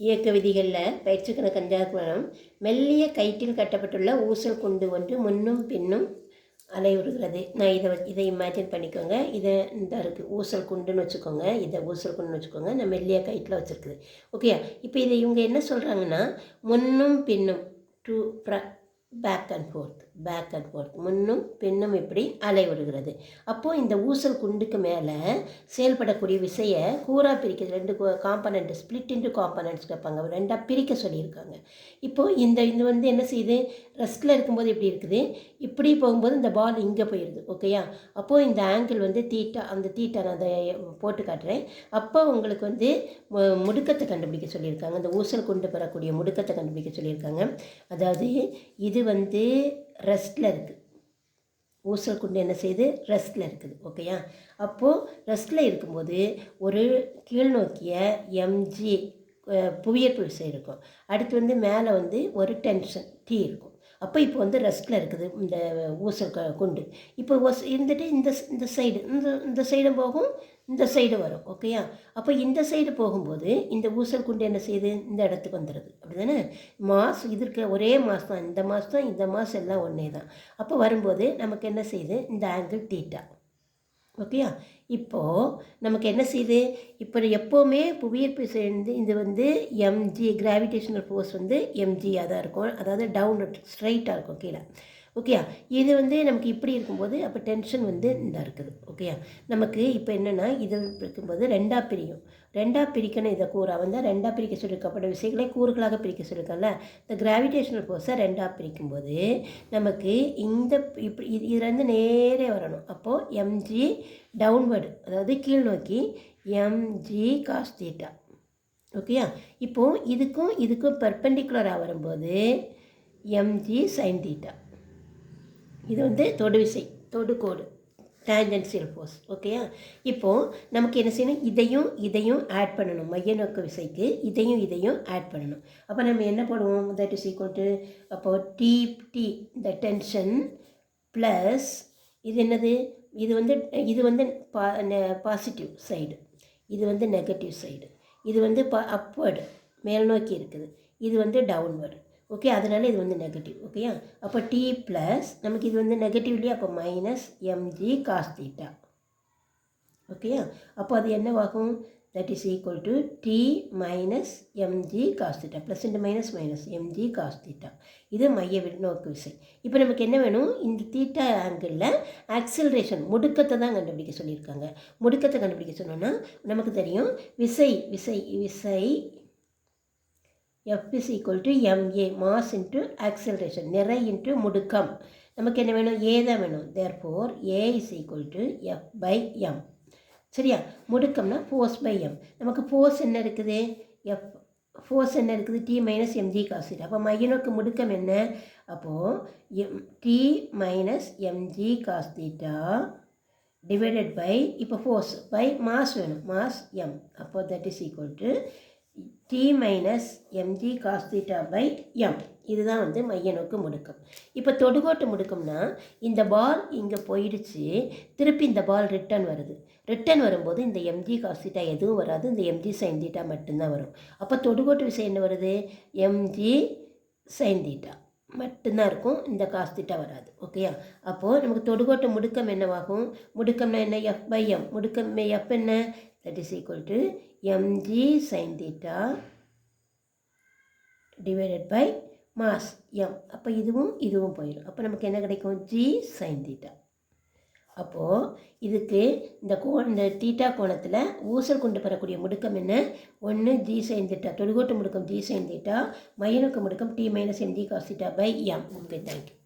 இயக்க விதிகளில் பயிற்சிக்கிற கஞ்சாக்குவனம் மெல்லிய கயிற்றில் கட்டப்பட்டுள்ள ஊசல் குண்டு ஒன்று முன்னும் பின்னும் அலையுறுகிறது நான் இதை இதை இமேஜின் பண்ணிக்கோங்க. இதை இந்த இருக்குது ஊசல் குண்டுன்னு வச்சுக்கோங்க. இதை ஊசல் குண்டுன்னு வச்சுக்கோங்க. நான் மெல்லிய கயிற்றில் வச்சுருக்குது. ஓகே இப்போ இதை இவங்க என்ன சொல்கிறாங்கன்னா முன்னும் பின்னும் to fro back and forth back and forth முன்னும் பின்னும் இப்படி அலைவிடுகிறது அப்போது இந்த ஊசல் குண்டுக்கு மேலே செயல்படக்கூடிய விசையை கூறாக பிரிக்கிறது. ரெண்டு காம்பனண்ட் ஸ்பிளிட் இன்டு காம்பனண்ட்ஸ் கேட்பாங்க. ரெண்டாக பிரிக்க சொல்லியிருக்காங்க. இப்போது இந்த இது வந்து என்ன செய்யுது? ரெஸ்ட்டில் இருக்கும்போது இப்படி இருக்குது. இப்படி போகும்போது இந்த பால் இங்கே போயிடுது ஓகேயா அப்போது இந்த ஆங்கிள் வந்து தீட்டா அந்த தீட்டா நான் அதை போட்டு காட்டுறேன். அப்போ உங்களுக்கு வந்து முடுக்கத்தை கண்டுபிடிக்க சொல்லியிருக்காங்க. இந்த ஊசல் குண்டு பெறக்கூடிய முடுக்கத்தை கண்டுபிடிக்க சொல்லியிருக்காங்க. அதாவது இது வந்து ரெஸ்ட்டில் இருக்குது ஊசல் குண்டு என்ன செய்யுது ரெஸ்ட்டில் இருக்குது. ஓகேயா அப்போது ரெஸ்ட்டில் இருக்கும்போது ஒரு கீழ்நோக்கிய எம்ஜி புவியீர்ப்பு விசை இருக்கும். அடுத்து வந்து மேலே வந்து ஒரு டென்ஷன் டி இருக்கும். அப்போ இப்போ வந்து ரெஸ்ட்டில் இருக்குது இந்த ஊசல் க- குண்டு. இப்போ ஒஸ் இருந்துட்டு இந்த இந்த சைடு இந்த இந்த சைடும் போகும் இந்த சைடு வரும் ஓகேயா அப்போ இந்த சைடு போகும்போது இந்த ஊசல் குண்டு என்ன செய்யுது? இந்த இடத்துக்கு வந்துடுது அப்படி தானே மாஸ் இது இருக்க ஒரே மாஸ் தான். இந்த மாஸ் தான் இந்த மாஸ் எல்லாம் ஒன்றே தான். அப்போ வரும்போது நமக்கு என்ன செய்யுது? இந்த ஆங்கிள் தீட்டா ஓகேயா இப்போது நமக்கு என்ன செய்யுது? இப்போ எப்போவுமே புவியீர்ப்பு சேர்ந்து இது வந்து எம்ஜி கிராவிடேஷனல் ஃபோர்ஸ் வந்து எம்ஜியாக தான் இருக்கும். அதாவது டவுன் ஸ்ட்ரைட்டாக இருக்கும் கீழே. ஓகேயா இது வந்து நமக்கு இப்படி இருக்கும்போது அப்போ டென்ஷன் வந்து இந்த இருக்குது. ஓகேயா நமக்கு இப்போ என்னென்னா இது இருக்கும்போது ரெண்டாக பிரியும். ரெண்டாக பிரிக்கணும் இதை கூறாக வந்து ரெண்டாக பிரிக்க சொல்லியிருக்கப்பட்ட விஷயங்களை கூறுகளாக பிரிக்க சொல்லியிருக்கல இந்த கிராவிடேஷனல் ஃபோர்ஸை ரெண்டாக பிரிக்கும்போது நமக்கு இந்த இப்படி இது இதுலேருந்து நேரே வரணும். அப்போது எம்ஜி டவுன்வர்டு அதாவது கீழ் நோக்கி எம்ஜி காஸ்தீட்டா ஓகேயா இப்போது இதுக்கும் இதுக்கும் பெர்பெண்டிகுலராக வரும்போது எம்ஜி சைன் தீட்டா இது வந்து தொடுவிசை தொடுகோடு டேஞ்சன்சியல் ஃபோர்ஸ் ஓகேயா இப்போது நமக்கு என்ன செய்யணும்? இதையும் இதையும் ஆட் பண்ணணும். மைய நோக்க விசைக்கு இதையும் இதையும் ஆட் பண்ணணும். அப்போ நம்ம என்ன பண்ணுவோம் தட் இஸ் ஈக்குவல் டு அப்போது டி டி இந்த டென்ஷன் ப்ளஸ் இது என்னது? இது வந்து இது வந்து பா பாசிட்டிவ் சைடு இது வந்து நெகட்டிவ் சைடு இது வந்து ப அப்வர்டு மேல் நோக்கி இருக்குது. இது வந்து டவுன்வர்டு ஓகே அதனால் இது வந்து நெகட்டிவ் ஓகேயா அப்போ டி ப்ளஸ் நமக்கு இது வந்து நெகட்டிவ் இல்லையா? அப்போ மைனஸ் எம்ஜி காஸ் தீட்டா ஓகேயா அப்போ அது என்னவாகும்? That is equal to T minus MG cos theta plus into minus minus MG cos theta இது மைய நோக்கு விசை. இப்போ நமக்கு என்ன வேணும்? இந்த தீட்டா ஆங்கிளில் ஆக்சிலரேஷன் முடுக்கத்தை தான் கண்டுபிடிக்க சொல்லியிருக்காங்க. முடுக்கத்தை கண்டுபிடிக்க சொன்னோன்னா நமக்கு தெரியும் விசை விசை விசை F is equal to MA mass into acceleration நிறை இன்ட்டு முடுக்கம். நமக்கு என்ன வேணும்? ஏ தான் வேணும். Therefore A is equal to F by M சரியா? முடுக்கம்னா ஃபோர்ஸ் பை எம் நமக்கு ஃபோர்ஸ் என்ன இருக்குது? எஃப் ஃபோர்ஸ் என்ன இருக்குது? டி மைனஸ் எம்ஜி காசு அப்போ மையனோக்கு முடுக்கம் என்ன? அப்போது M T minus MG cos theta divided by இப்போ ஃபோர்ஸ் பை மாஸ் வேணும். மாஸ் எம் அப்போ that is equal to T minus MG cos theta by M இதுதான் வந்து மைய நோக்கு முடுக்கம். இப்போ தொடுகோட்டு முடுக்கம்னா இந்த பால் இங்கே போயிடுச்சு திருப்பி இந்த பால் ரிட்டர்ன் வருது. ரிட்டர்ன் வரும்போது இந்த எம்ஜி காஸ்திட்டா எதுவும் வராது இந்த எம்ஜி சைன் தீட்டா மட்டும்தான் வரும். அப்போ தொடுகோட்டு விசை என்ன வருது? எம்ஜி சைன் தீட்டா மட்டும்தான் இருக்கும் இந்த காஸ்திட்டா வராது. ஓகேயா அப்போது நமக்கு தொடுகோட்டு முடுக்கம் என்னவாகும்? முடுக்கம்னா என்ன? எஃப் பை எம் முடுக்கம் எஃப் என்ன? That is equal to MG sine theta divided by mass M அப்போ இதுவும் இதுவும் போயிடும். அப்போ நமக்கு என்ன கிடைக்கும்? ஜி சைன் தீட்டா அப்போது இதுக்கு இந்த கோ இந்த தீட்டா கோணத்தில் ஊசல் கொண்டு பெறக்கூடிய முடுக்கம் என்ன? ஒன்று ஜி சைன் தீட்டா தொடுகோட்டு முடுக்கம் ஜி சைன் தீட்டா மையனுக்கு முடுக்கம் T minus M G cos theta by M okay thank you